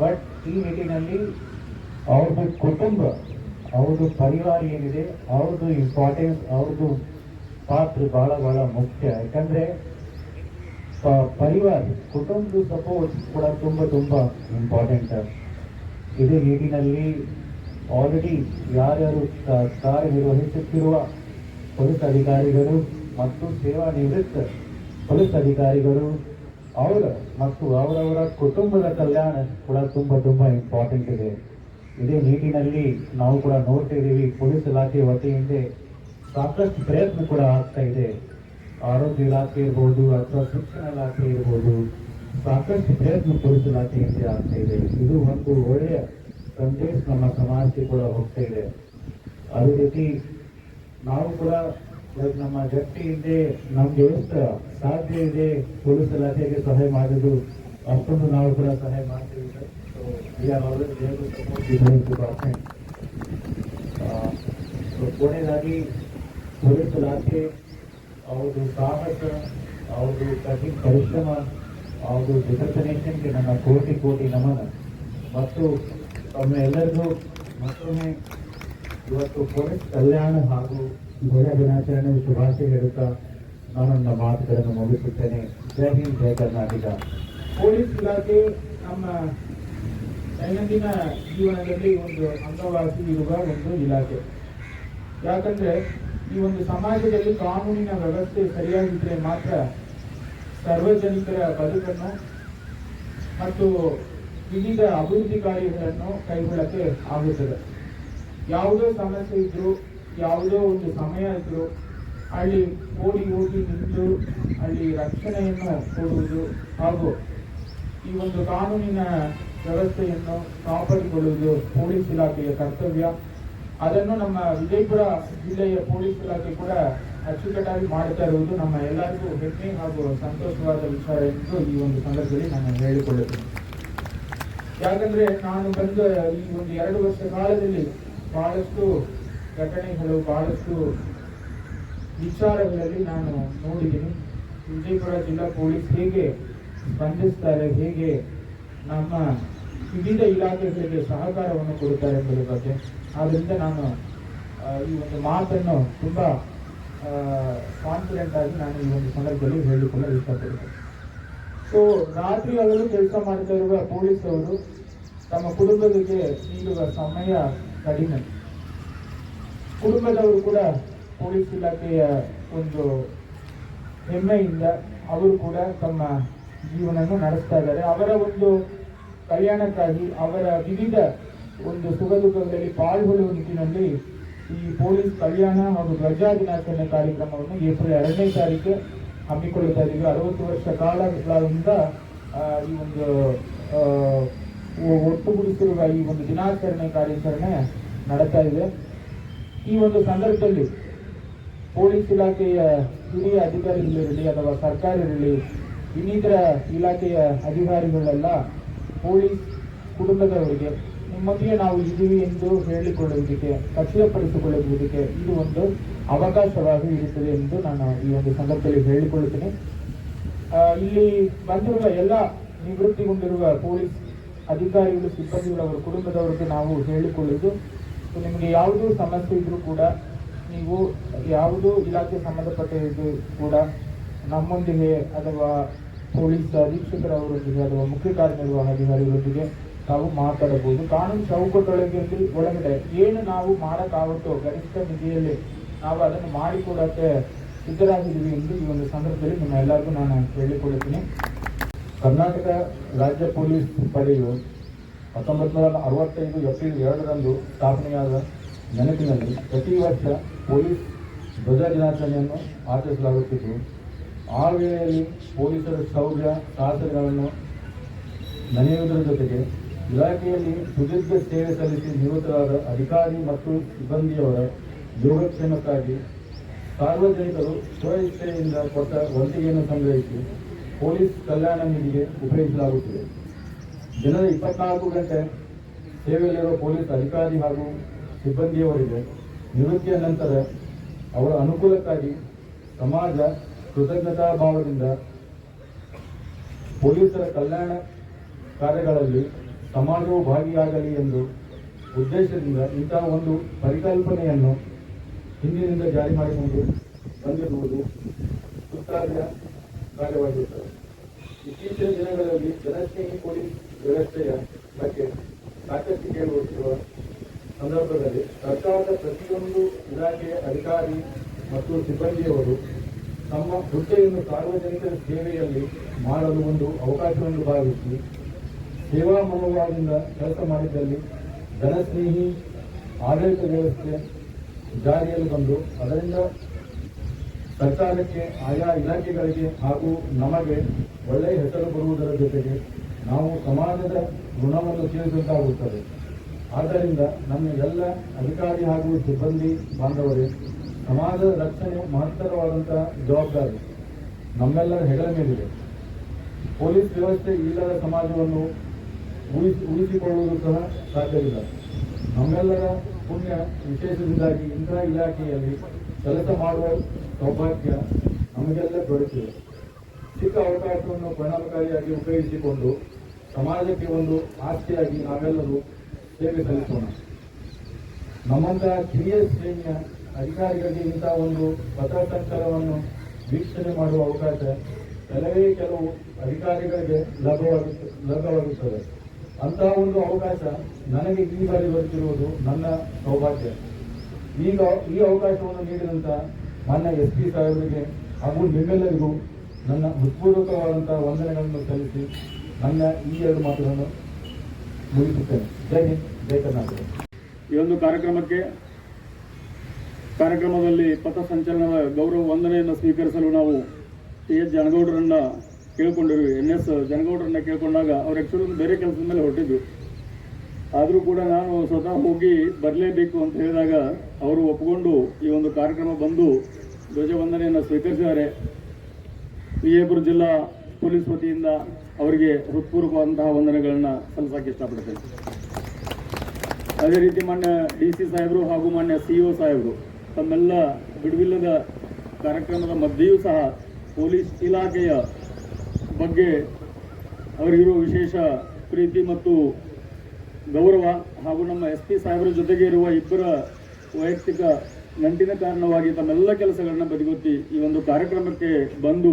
ಬಟ್ ಈ ನಿಟ್ಟಿನಲ್ಲಿ ಅವ್ರದ್ದು ಕುಟುಂಬ, ಅವ್ರದ್ದು ಪರಿವಾರ ಏನಿದೆ, ಅವ್ರದ್ದು ಇಂಪಾರ್ಟೆನ್ಸ್ ಅವ್ರದ್ದು ಪಾತ್ರ ಬಹಳ ಬಹಳ ಮುಖ್ಯ. ಯಾಕಂದ್ರೆ ಪರಿವಾರ ಕುಟುಂಬದ ಸಪೋರ್ಟ್ ಕೂಡ ತುಂಬ ತುಂಬ ಇಂಪಾರ್ಟೆಂಟ್ ಇದೇ ನಿಟ್ಟಿನಲ್ಲಿ ಆಲ್ರೆಡಿ ಯಾರ್ಯಾರು ಕಾರ್ಯನಿರ್ವಹಿಸುತ್ತಿರುವ ಪೊಲೀಸ್ ಅಧಿಕಾರಿಗಳು ಮತ್ತು ಸೇವಾ ನಿವೃತ್ತ ಪೊಲೀಸ್ ಅಧಿಕಾರಿಗಳು, ಅವರ ಮತ್ತು ಅವರವರ ಕುಟುಂಬದ ಕಲ್ಯಾಣ ಕೂಡ ತುಂಬ ತುಂಬ ಇಂಪಾರ್ಟೆಂಟ್ ಇದೆ. ಇದೇ ನಿಟ್ಟಿನಲ್ಲಿ ನಾವು ಕೂಡ ನೋಡ್ತಿದ್ದೀವಿ ಪೊಲೀಸ್ ಇಲಾಖೆ ವತಿಯಿಂದ ಸಾಕಷ್ಟು ಪ್ರಯತ್ನ ಕೂಡ ಆಗ್ತಾ ಇದೆ. ಆರೋಗ್ಯ ಇಲಾಖೆ ಇರ್ಬೋದು ಅಥವಾ ಶಿಕ್ಷಣ ಇಲಾಖೆ ಇರ್ಬೋದು, ಸಾಕಷ್ಟು ಪ್ರಯತ್ನ ಪೊಲೀಸ್ ಇಲಾಖೆಯಿಂದ ಆಗ್ತಾ ಇದೆ. ಇದು ಒಂದು ಒಳ್ಳೆಯ ಸಂದೇಶ ನಮ್ಮ ಸಮಾಜಕ್ಕೆ ಕೂಡ ಹೋಗ್ತಾ ಇದೆ. ಅದೇ ರೀತಿ ನಾವು ಕೂಡ like ನಮ್ಮ ಇದೆ ನಮ್ಗೆ ಎಷ್ಟು ಸಾಧ್ಯ ಇದೆ ಪೊಲೀಸ್ ಇಲಾಖೆಗೆ ಸಹಾಯ ಮಾಡಿದ್ರು. ಅಷ್ಟೊಂದು ನಾವು ಕೂಡ ಸಹಾಯ ಮಾಡ್ತೀವಿ. ಸೊ ಸೊ ಕೊನೆಯದಾಗಿ, ಪೊಲೀಸ್ ಇಲಾಖೆ ಅವ್ರದ್ದು ಸಾಹಸ ಅವ್ರದ್ದು ಕಠಿಣ ಪರಿಶ್ರಮ ಅವ್ರದ್ದು ಡಿಟರ್ಮಿನೇಷನ್ಗೆ ನನ್ನ ಕೋಟಿ ಕೋಟಿ ನಮನ. ಮತ್ತು ತಮ್ಮ ಎಲ್ಲರಿಗೂ ಮತ್ತೊಮ್ಮೆ ಇವತ್ತು ಪೊಲೀಸ್ ಕಲ್ಯಾಣ ಹಾಗೂ ಧ್ವಜ ದಿನಾಚರಣೆ, ಶುಭಾಶಯ ಹೇಳುತ್ತಾ ನಾನು ನನ್ನ ಮಾತುಗಳನ್ನು ಮುಗಿಸುತ್ತೇನೆ. ಜೈ ಹಿಂದ್, ಜೈ ಕರ್ನಾಟಕ. ಪೊಲೀಸ್ ಇಲಾಖೆ ನಮ್ಮ ದೈನಂದಿನ ಜೀವನದಲ್ಲಿ ಒಂದು ಅಂಗವಾಗಿ ಇರುವ ಒಂದು ಇಲಾಖೆ. ಯಾಕಂದ್ರೆ ಈ ಒಂದು ಸಮಾಜದಲ್ಲಿ ಕಾನೂನಿನ ವ್ಯವಸ್ಥೆ ಸರಿಯಾಗಿದ್ದರೆ ಮಾತ್ರ ಸಾರ್ವಜನಿಕರ ಬದುಕನ್ನು ಮತ್ತು ವಿವಿಧ ಅಭಿವೃದ್ಧಿ ಕಾರ್ಯಗಳನ್ನು ಕೈಗೊಳ್ಳಕ್ಕೆ ಆಗುತ್ತದೆ. ಯಾವುದೇ ಸಮಸ್ಯೆ ಇದ್ರು ಯಾವುದೋ ಒಂದು ಸಮಯ ಇದ್ರು ಅಲ್ಲಿ ಓಡಿ ಹೋಗಿ ನಿಂತು ಅಲ್ಲಿ ರಕ್ಷಣೆಯನ್ನು ಕೊಡುವುದು ಹಾಗೂ ಈ ಒಂದು ಕಾನೂನಿನ ವ್ಯವಸ್ಥೆಯನ್ನು ಕಾಪಾಡಿಕೊಳ್ಳುವುದು ಪೊಲೀಸ್ ಇಲಾಖೆಯ ಕರ್ತವ್ಯ. ಅದನ್ನು ನಮ್ಮ ವಿಜಯಪುರ ಜಿಲ್ಲೆಯ ಪೊಲೀಸ್ ಇಲಾಖೆ ಕೂಡ ಅಚ್ಚುಕಟ್ಟಾಗಿ ಮಾಡುತ್ತಾ ಇರುವುದು ನಮ್ಮ ಎಲ್ಲರಿಗೂ ಹೆಮ್ಮೆ ಹಾಗೂ ಸಂತೋಷವಾದ ವಿಚಾರ ಎಂದು ಈ ಒಂದು ಸಂದರ್ಭದಲ್ಲಿ ನಾನು ಹೇಳಿಕೊಳ್ಳುತ್ತೇನೆ. ಯಾಕಂದ್ರೆ ನಾನು ಬಂದ ಈ ಒಂದು ಎರಡು ವರ್ಷ ಕಾಲದಲ್ಲಿ ಬಹಳಷ್ಟು ಘಟನೆಗಳು ಬಹಳಷ್ಟು ವಿಚಾರಗಳಲ್ಲಿ ನಾನು ನೋಡಿದ್ದೀನಿ. ವಿಜಯಪುರ ಜಿಲ್ಲಾ ಪೊಲೀಸ್ ಹೇಗೆ ಸ್ಪಂದಿಸ್ತಾರೆ ಹೇಗೆ ನಮ್ಮ ವಿವಿಧ ಇಲಾಖೆಗಳಿಗೆ ಸಹಕಾರವನ್ನು ಕೊಡುತ್ತಾರೆ ಎಂಬುದರ ಬಗ್ಗೆ. ಆದ್ದರಿಂದ ನಾನು ಈ ಒಂದು ಮಾತನ್ನು ತುಂಬ ಕಾನ್ಫಿಡೆಂಟ್ ಆಗಿ ನಾನು ಈ ಒಂದು ಸಂದರ್ಭದಲ್ಲಿ ಹೇಳಿಕೊಳ್ಳಲು ಇಷ್ಟಪಡ್ತೇನೆ ಸೊ ರಾತ್ರಿ ಅವರು ಕೆಲಸ ಮಾಡ್ತಾ ಇರುವ ಪೊಲೀಸ್ ಅವರು ತಮ್ಮ ಕುಟುಂಬಕ್ಕೆ ನೀಡುವ ಸಮಯ ಕಡಿಮೆ. ಕುಟುಂಬದವರು ಕೂಡ ಪೊಲೀಸ್ ಇಲಾಖೆಯ ಒಂದು ಹೆಮ್ಮೆಯಿಂದ ಅವರು ಕೂಡ ತಮ್ಮ ಜೀವನವನ್ನು ನಡೆಸ್ತಾ ಇದ್ದಾರೆ. ಅವರ ಒಂದು ಕಲ್ಯಾಣಕ್ಕಾಗಿ ಅವರ ವಿವಿಧ ಒಂದು ಸುಖ ದುಃಖಗಳಲ್ಲಿ ಪಾಲ್ಗೊಳ್ಳುವ ನಿಟ್ಟಿನಲ್ಲಿ ಈ ಪೊಲೀಸ್ ಕಲ್ಯಾಣ ಹಾಗೂ ಧ್ವಜಾ ದಿನಾಚರಣೆ ಕಾರ್ಯಕ್ರಮವನ್ನು ಏಪ್ರಿಲ್ ಎರಡನೇ ತಾರೀಕು ಹಮ್ಮಿಕೊಳ್ಳುತ್ತಾ ಇದ್ದೀವಿ. ಅರವತ್ತು ವರ್ಷ ಕಾಲ ಆ, ಈ ಒಂದು ಒಟ್ಟುಗೂಡಿಸಿರುವ ಈ ಒಂದು ದಿನಾಚರಣೆ ಕಾರ್ಯಾಚರಣೆ ನಡೀತಾ ಇದೆ. ಈ ಒಂದು ಸಂದರ್ಭದಲ್ಲಿ ಪೊಲೀಸ್ ಇಲಾಖೆಯ ಹಿರಿಯ ಅಧಿಕಾರಿಗಳಿರಲಿ ಅಥವಾ ಸರ್ಕಾರ ಇರಲಿ ಇನ್ನಿತರ ಇಲಾಖೆಯ ಅಧಿಕಾರಿಗಳೆಲ್ಲ ಪೊಲೀಸ್ ಕುಟುಂಬದವರಿಗೆ ನಿಮ್ಮೊಂದಿಗೆ ನಾವು ಇದ್ದೀವಿ ಎಂದು ಹೇಳಿಕೊಳ್ಳುವುದಕ್ಕೆ, ಖಚಿತಪಡಿಸಿಕೊಳ್ಳುವುದಕ್ಕೆ ಇದು ಒಂದು ಅವಕಾಶವಾಗಿ ಇರುತ್ತದೆ ಎಂದು ನಾನು ಈ ಒಂದು ಸಂದರ್ಭದಲ್ಲಿ ಹೇಳಿಕೊಳ್ಳುತ್ತೇನೆ. ಇಲ್ಲಿ ಬಂದಿರುವ ಎಲ್ಲ ನಿವೃತ್ತಿಗೊಂಡಿರುವ ಪೊಲೀಸ್ ಅಧಿಕಾರಿಗಳು, ಸಿಬ್ಬಂದಿಗಳು ಕುಟುಂಬದವರಿಗೆ ನಾವು ಹೇಳಿಕೊಳ್ಳುವುದು ನಿಮಗೆ ಯಾವುದು ಸಮಸ್ಯೆ ಇದ್ರೂ ಕೂಡ ನೀವು ಯಾವುದೋ ಇಲಾಖೆ ಸಂಬಂಧಪಟ್ಟಿದ್ದು ಕೂಡ ನಮ್ಮೊಂದಿಗೆ ಅಥವಾ ಪೊಲೀಸ್ ಅಧೀಕ್ಷಕರವರೊಂದಿಗೆ ಅಥವಾ ಮುಖ್ಯ ಕಾರ್ಯನಿರ್ವಹಣಾಧಿಕಾರಿಗಳೊಂದಿಗೆ ನಾವು ಮಾತಾಡಬಹುದು. ಕಾನೂನು ಚೌಕಟ್ಟೊಳಗಲ್ಲಿ ಒಳಗಡೆ ಏನು ನಾವು ಮಾಡೋಕ್ಕಾಗುತ್ತೋ ಗರಿಷ್ಠ ನಿಧಿಯಲ್ಲಿ ನಾವು ಅದನ್ನು ಮಾಡಿಕೊಡಕ್ಕೆ ಸಿದ್ಧರಾಗಿದ್ದೀವಿ ಎಂದು ಈ ಒಂದು ಸಂದರ್ಭದಲ್ಲಿ ನಿಮ್ಮ ಎಲ್ಲರಿಗೂ ನಾನು ಹೇಳಿಕೊಳ್ಳುತ್ತೀನಿ ಕರ್ನಾಟಕ ರಾಜ್ಯ ಪೊಲೀಸ್ ಪಡೆಯು ಹತ್ತೊಂಬತ್ತು ನೂರ ಅರವತ್ತೈದು ಏಪ್ರಿಲ್ ಎರಡರಂದು ಸ್ಥಾಪನೆಯಾದ ನೆನಪಿನಲ್ಲಿ ಪ್ರತಿ ವರ್ಷ ಪೊಲೀಸ್ ಧ್ವಜ ದಿನಾಚರಣೆಯನ್ನು ಆಚರಿಸಲಾಗುತ್ತಿದ್ದು ಆ ವೇಳೆಯಲ್ಲಿ ಪೊಲೀಸರ ಶೌರ್ಯ ಸಾಹಸಗಳನ್ನು ನೆನೆಯುವುದರ ಜೊತೆಗೆ ಇಲಾಖೆಯಲ್ಲಿ ಸುದೀರ್ಘ ಸೇವೆ ಸಲ್ಲಿಸಿ ನಿವೃತ್ತರಾದ ಅಧಿಕಾರಿ ಮತ್ತು ಸಿಬ್ಬಂದಿಯವರ ಯೋಗಕ್ಷೇಮಕ್ಕಾಗಿ ಸಾರ್ವಜನಿಕರು ಸ್ವಇಚ್ಛೆಯಿಂದ ಕೊಟ್ಟ ವಂತಿಗೆಯನ್ನು ಸಂಗ್ರಹಿಸಿ ಪೊಲೀಸ್ ಕಲ್ಯಾಣ ನಿಧಿಗೆ ಉಪಯೋಗಿಸಲಾಗುತ್ತಿದೆ. ದಿನದ ಇಪ್ಪತ್ನಾಲ್ಕು ಗಂಟೆ ಸೇವೆಯಲ್ಲಿರುವ ಪೊಲೀಸ್ ಅಧಿಕಾರಿ ಹಾಗೂ ಸಿಬ್ಬಂದಿಯವರಿಗೆ ನಿವೃತ್ತಿಯ ನಂತರ ಅವರ ಅನುಕೂಲಕ್ಕಾಗಿ ಸಮಾಜ ಕೃತಜ್ಞತಾ ಭಾವದಿಂದ ಪೊಲೀಸರ ಕಲ್ಯಾಣ ಕಾರ್ಯಗಳಲ್ಲಿ ಸಮಾಜವು ಭಾಗಿಯಾಗಲಿ ಎಂದು ಉದ್ದೇಶದಿಂದ ಇಂತಹ ಒಂದು ಪರಿಕಲ್ಪನೆಯನ್ನು ಹಿಂದಿನಿಂದ ಜಾರಿ ಮಾಡಿಕೊಂಡು ಬಂದಿರುವುದು ಸುತ್ತಾರ್ಯ ಕಾರ್ಯವಾಗಿರುತ್ತದೆ. ಇತ್ತೀಚಿನ ದಿನಗಳಲ್ಲಿ ಜನಸ್ನೇಹಿ ಪೊಲೀಸ್ ವ್ಯವಸ್ಥೆಯ ಬಗ್ಗೆ ಸಾಕಷ್ಟು ಕೇಳುತ್ತಿರುವ ಸಂದರ್ಭದಲ್ಲಿ ಸರ್ಕಾರದ ಪ್ರತಿಯೊಂದು ಇಲಾಖೆಯ ಅಧಿಕಾರಿ ಮತ್ತು ಸಿಬ್ಬಂದಿಯವರು ತಮ್ಮ ಹುದ್ದೆಯನ್ನು ಸಾರ್ವಜನಿಕರ ಸೇವೆಯಲ್ಲಿ ಮಾಡಲು ಒಂದು ಅವಕಾಶವನ್ನು ಭಾವಿಸಿ ಸೇವಾ ಮನೋಭಾವದಿಂದ ಕೆಲಸ ಮಾಡಿದ್ದಲ್ಲಿ ಜನಸ್ನೇಹಿ ಆಡಳಿತ ವ್ಯವಸ್ಥೆ ಜಾರಿಯಲ್ಲಿ ಬಂದು ಅದರಿಂದ ಸರ್ಕಾರಕ್ಕೆ ಆಯಾ ಇಲಾಖೆಗಳಿಗೆ ಹಾಗೂ ನಮಗೆ ಒಳ್ಳೆಯ ಹೆಸರು ಬರುವುದರ ಜೊತೆಗೆ ನಾವು ಸಮಾಜದ ಋಣವನ್ನು ತೀರಿಸಬೇಕಾಗುತ್ತದೆ ಆದ್ದರಿಂದ ನಮ್ಮ ಎಲ್ಲ ಅಧಿಕಾರಿ ಹಾಗೂ ಸಿಬ್ಬಂದಿ ಬಾಂಧವರೇ ಸಮಾಜದ ರಕ್ಷಣೆ ಮಹತ್ತರವಾದಂತಹ ಜವಾಬ್ದಾರಿ ನಮ್ಮೆಲ್ಲರ ಹೆಗಲ ಮೇಲಿದೆ. ಪೊಲೀಸ್ ವ್ಯವಸ್ಥೆ ಇಲ್ಲದ ಸಮಾಜವನ್ನು ಉಳಿಸಿ, ಉಳಿಸಿಕೊಳ್ಳುವುದು ಸಹ ಸಾಧ್ಯವಿಲ್ಲ. ನಮ್ಮೆಲ್ಲರ ಪುಣ್ಯ ವಿಶೇಷದಿಂದಾಗಿ ಇಂದ್ರ ಇಲಾಖೆಯಲ್ಲಿ ಕೆಲಸ ಮಾಡುವ ಸೌಭಾಗ್ಯ ನಮಗೆಲ್ಲ ದೊರೆತಿದೆ. ಚಿಕ್ಕ ಅವಕಾಶವನ್ನು ಪರಿಣಾಮಕಾರಿಯಾಗಿ ಉಪಯೋಗಿಸಿಕೊಂಡು ಸಮಾಜಕ್ಕೆ ಒಂದು ಆಸ್ತಿಯಾಗಿ ನಾವೆಲ್ಲರೂ ಸೇವೆ ಸಲ್ಲಿಸೋಣ. ನಮ್ಮಂತಹ ಕಿರಿಯ ಶ್ರೇಣಿಯ ಅಧಿಕಾರಿಗಳಿಗೆ ಇಂತಹ ಒಂದು ಪಥಸಂಚಲನವನ್ನು ವೀಕ್ಷಣೆ ಮಾಡುವ ಅವಕಾಶ ಕೆಲವೇ ಕೆಲವು ಅಧಿಕಾರಿಗಳಿಗೆ ಲಭ್ಯವಾಗುತ್ತೆ, ಲಭ್ಯವಾಗುತ್ತದೆ. ಅಂತಹ ಒಂದು ಅವಕಾಶ ನನಗೆ ಈ ಬಾರಿ ಬರುತ್ತಿರುವುದು ನನ್ನ ಸೌಭಾಗ್ಯ. ಈಗ ಈ ಅವಕಾಶವನ್ನು ನೀಡಿದಂಥ ಮಾನ್ಯ ಎಸ್ ಪಿ ಸಾಹೇಬರಿಗೆ ಹಾಗೂ ನಿಮ್ಮೆಲ್ಲರಿಗೂ ನನ್ನ ಹೃತ್ಪೂರ್ವಕವಾದಂತಹ ವಂದನೆಗಳನ್ನು ಸಲ್ಲಿಸಿ ನನ್ನ ಈ ಎರಡು ಮಾತುಗಳನ್ನು ಮುಗಿಸುತ್ತೇನೆ. ಜೈ ಹಿಂದ್, ಜೈ ಕರ್ನಾಟಕ. ಈ ಒಂದು ಕಾರ್ಯಕ್ರಮಕ್ಕೆ ಕಾರ್ಯಕ್ರಮದಲ್ಲಿ ಪಥಸಂಚಲನದ ಗೌರವ ವಂದನೆಯನ್ನು ಸ್ವೀಕರಿಸಲು ನಾವು ಟಿ ಎಸ್ ಜನಗೌಡರನ್ನ ಕೇಳ್ಕೊಂಡಿದ್ವಿ. ಎನ್ ಎಸ್ ಜನಗೌಡರನ್ನ ಕೇಳ್ಕೊಂಡಾಗ ಅವ್ರ ಆ್ಯಕ್ಚುಲಿ ಬೇರೆ ಕೆಲಸದ ಮೇಲೆ ಹೊರಟಿದ್ರು. ಆದರೂ ಕೂಡ ನಾನು ಸ್ವತಃ ಹೋಗಿ ಬರಲೇಬೇಕು ಅಂತ ಹೇಳಿದಾಗ ಅವರು ಒಪ್ಪಿಕೊಂಡು ಈ ಒಂದು ಕಾರ್ಯಕ್ರಮ ಬಂದು ಧ್ವಜವಂದನೆಯನ್ನು ಸ್ವೀಕರಿಸಿದ್ದಾರೆ. ವಿಜಯಪುರ ಜಿಲ್ಲಾ ಪೊಲೀಸ್ ವತಿಯಿಂದ ಅವರಿಗೆ ಹೃತ್ಪೂರ್ವಕವಾದಂತಹ ವಂದನೆಗಳನ್ನು ಸಲ್ಲಿಸೋಕೆ ಇಷ್ಟಪಡ್ತೇನೆ. ಅದೇ ರೀತಿ ಮಾನ್ಯ ಡಿ ಸಿ ಸಾಹೇಬರು ಹಾಗೂ ಮಾನ್ಯ ಸಿ ಒ ಸಾಹೇಬರು ತಮ್ಮೆಲ್ಲ ಬಿಡುವಿಲ್ಲದ ಕಾರ್ಯಕ್ರಮದ ಮಧ್ಯೆಯೂ ಸಹ ಪೊಲೀಸ್ ಇಲಾಖೆಯ ಬಗ್ಗೆ ಅವರಿಗಿರುವ ವಿಶೇಷ ಪ್ರೀತಿ ಮತ್ತು ಗೌರವ ಹಾಗೂ ನಮ್ಮ ಎಸ್ ಪಿ ಸಾಹೇಬರ ಜೊತೆಗೆ ಇರುವ ಇಬ್ಬರ ವೈಯಕ್ತಿಕ ನಂಟಿನ ಕಾರಣವಾಗಿ ತಮ್ಮೆಲ್ಲ ಕೆಲಸಗಳನ್ನ ಬದಿಗೊತ್ತಿ ಈ ಒಂದು ಕಾರ್ಯಕ್ರಮಕ್ಕೆ ಬಂದು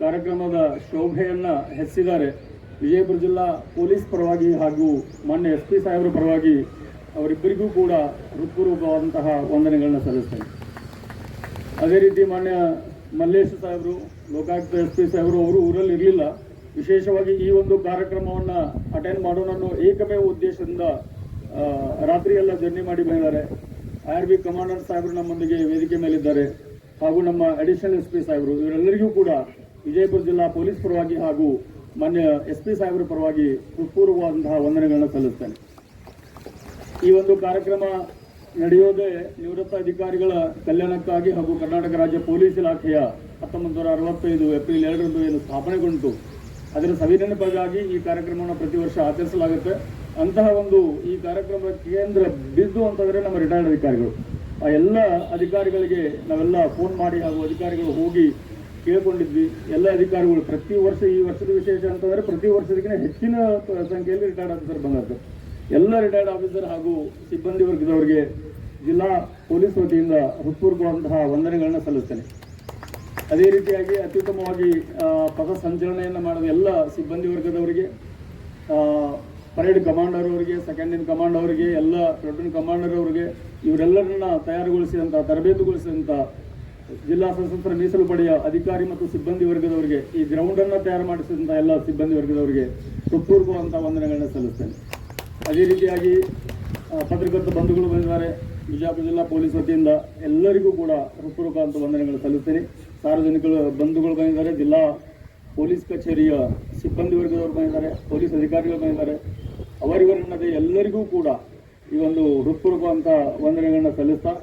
ಕಾರ್ಯಕ್ರಮದ ಶೋಭೆಯನ್ನ ಹೆಚ್ಚಿದ್ದಾರೆ ವಿಜಯಪುರ ಜಿಲ್ಲಾ ಪೊಲೀಸ್ ಪರವಾಗಿ ಹಾಗೂ ಮಾನ್ಯ ಎಸ್ ಪಿ ಸಾಹೇಬರ ಪರವಾಗಿ ಅವರಿಬ್ಬರಿಗೂ ಕೂಡ ಹೃತ್ಪೂರ್ವಕವಾದಂತಹ ವಂದನೆಗಳನ್ನ ಸಲ್ಲಿಸ್ತೇನೆ. ಅದೇ ರೀತಿ ಮಾನ್ಯ ಮಲ್ಲೇಶ್ ಸಾಹೇಬರು, ಲೋಕಾಯುಕ್ತ ಎಸ್ ಪಿ ಸಾಹೇಬರು ಅವರು ಊರಲ್ಲಿ ಇರಲಿಲ್ಲ. ವಿಶೇಷವಾಗಿ ಈ ಒಂದು ಕಾರ್ಯಕ್ರಮವನ್ನು ಅಟೆಂಡ್ ಮಾಡೋಣ ಅನ್ನೋ ಏಕಮೇವ ಉದ್ದೇಶದಿಂದ ರಾತ್ರಿ ಎಲ್ಲ ಜರ್ನಿ ಮಾಡಿ ಬಂದಿದ್ದಾರೆ. ಆರ್ ಬಿ ಕಮಾಂಡರ್ ಸಾಹೇಬರು ನಮ್ಮೊಂದಿಗೆ ವೇದಿಕೆ ಮೇಲಿದ್ದಾರೆ. ಹಾಗೂ ನಮ್ಮ ಅಡಿಷನಲ್ ಎಸ್ ಪಿ ಸಾಹೇಬರು, ಇವರೆಲ್ಲರಿಗೂ ಕೂಡ ವಿಜಯಪುರ ಜಿಲ್ಲಾ ಪೊಲೀಸ್ ಪರವಾಗಿ ಹಾಗೂ ಮಾನ್ಯ ಎಸ್ ಪಿ ಸಾಹೇಬರ ಪರವಾಗಿ ಹೃತ್ಪೂರ್ವವಾದಂತಹ ವಂದನೆಗಳನ್ನು ಸಲ್ಲಿಸ್ತೇನೆ. ಈ ಒಂದು ಕಾರ್ಯಕ್ರಮ ನಡೆಯೋದೇ ನಿವೃತ್ತ ಅಧಿಕಾರಿಗಳ ಕಲ್ಯಾಣಕ್ಕಾಗಿ ಹಾಗೂ ಕರ್ನಾಟಕ ರಾಜ್ಯ ಪೊಲೀಸ್ ಇಲಾಖೆಯ ಹತ್ತೊಂಬತ್ತು ನೂರ ಅರವತ್ತೈದು ಏಪ್ರಿಲ್ ಎರಡರಂದು ಏನು ಸ್ಥಾಪನೆಗೊಂಡು ಅದರ ಸವಿನೆನಪಾಗಿ ಈ ಕಾರ್ಯಕ್ರಮವನ್ನು ಪ್ರತಿ ವರ್ಷ ಆಚರಿಸಲಾಗುತ್ತೆ. ಅಂತಹ ಒಂದು ಈ ಕಾರ್ಯಕ್ರಮ ಕೇಂದ್ರ ಬಿದ್ದು ಅಂತಂದ್ರೆ ನಮ್ಮ ರಿಟೈರ್ಡ್ ಅಧಿಕಾರಿಗಳು. ಆ ಎಲ್ಲ ಅಧಿಕಾರಿಗಳಿಗೆ ನಾವೆಲ್ಲ ಫೋನ್ ಮಾಡಿ ಹಾಗೂ ಅಧಿಕಾರಿಗಳು ಹೋಗಿ ಕೇಳ್ಕೊಂಡಿದ್ವಿ. ಎಲ್ಲ ಅಧಿಕಾರಿಗಳು ಪ್ರತಿ ವರ್ಷ ಈ ವರ್ಷದ ವಿಶೇಷ ಅಂತಂದರೆ ಪ್ರತಿ ವರ್ಷದಕ್ಕಿಂತ ಹೆಚ್ಚಿನ ಸಂಖ್ಯೆಯಲ್ಲಿ ರಿಟೈರ್ಡ್ ಆಫೀಸರ್ ಬಂದದ್ದು. ಎಲ್ಲ ರಿಟೈರ್ಡ್ ಆಫೀಸರ್ ಹಾಗೂ ಸಿಬ್ಬಂದಿ ವರ್ಗದವರಿಗೆ ಜಿಲ್ಲಾ ಪೊಲೀಸ್ ವತಿಯಿಂದ ಹೃತ್ಪೂರ್ವಕವಾದಂತಹ ವಂದನೆಗಳನ್ನ ಸಲ್ಲಿಸ್ತೇನೆ. ಅದೇ ರೀತಿಯಾಗಿ ಅತ್ಯುತ್ತಮವಾಗಿ ಪದ ಸಂಚಲನೆಯನ್ನು ಮಾಡಿದ ಎಲ್ಲ ಸಿಬ್ಬಂದಿ ವರ್ಗದವರಿಗೆ ಪರೇಡ್ ಕಮಾಂಡರ್ ಅವರಿಗೆ ಸೆಕೆಂಡ್ ಇನ್ ಕಮಾಂಡ್ ಅವರಿಗೆ, ಎಲ್ಲ ಪ್ಲಟೂನ್ ಕಮಾಂಡರ್ ಅವರಿಗೆ, ಇವರೆಲ್ಲರನ್ನ ತಯಾರುಗೊಳಿಸಿದಂಥ ತರಬೇತುಗೊಳಿಸಿದಂಥ ಜಿಲ್ಲಾ ಸಶಸ್ತ್ರ ಮೀಸಲು ಪಡೆಯ ಅಧಿಕಾರಿ ಮತ್ತು ಸಿಬ್ಬಂದಿ ವರ್ಗದವರಿಗೆ ಈ ಗ್ರೌಂಡ್ ಅನ್ನ ತಯಾರು ಮಾಡಿಸಿದಂಥ ಎಲ್ಲ ಸಿಬ್ಬಂದಿ ವರ್ಗದವರಿಗೆ ಹೃತ್ಪೂರ್ವಕವಾದಂಥ ವಂದನೆಗಳನ್ನ ಸಲ್ಲಿಸ್ತೇನೆ. ಅದೇ ರೀತಿಯಾಗಿ ಪತ್ರಕರ್ತ ಬಂಧುಗಳು ಬಂದಿದ್ದಾರೆ. ಬಿಜಾಪುರ ಜಿಲ್ಲಾ ಪೊಲೀಸ್ ವತಿಯಿಂದ ಎಲ್ಲರಿಗೂ ಕೂಡ ಹೃತ್ಪೂರ್ವಕ ವಂದನೆಗಳು ಸಲ್ಲಿಸ್ತೇನೆ. ಸಾರ್ವಜನಿಕರು, ಬಂಧುಗಳು ಬಂದಿದ್ದಾರೆ. ಜಿಲ್ಲಾ ಪೊಲೀಸ್ ಕಚೇರಿಯ ಸಿಬ್ಬಂದಿ ವರ್ಗದವರು ಬಂದಿದ್ದಾರೆ. ಪೊಲೀಸ್ ಅಧಿಕಾರಿಗಳು ಬಂದಿದ್ದಾರೆ. ಅವರಿವರನ್ನದೇ ಎಲ್ಲರಿಗೂ ಕೂಡ ಈ ಒಂದು ಹೃತ್ಪೂರ್ವಕ ವಂದನೆಗಳನ್ನ ಸಲ್ಲಿಸ್ತಾ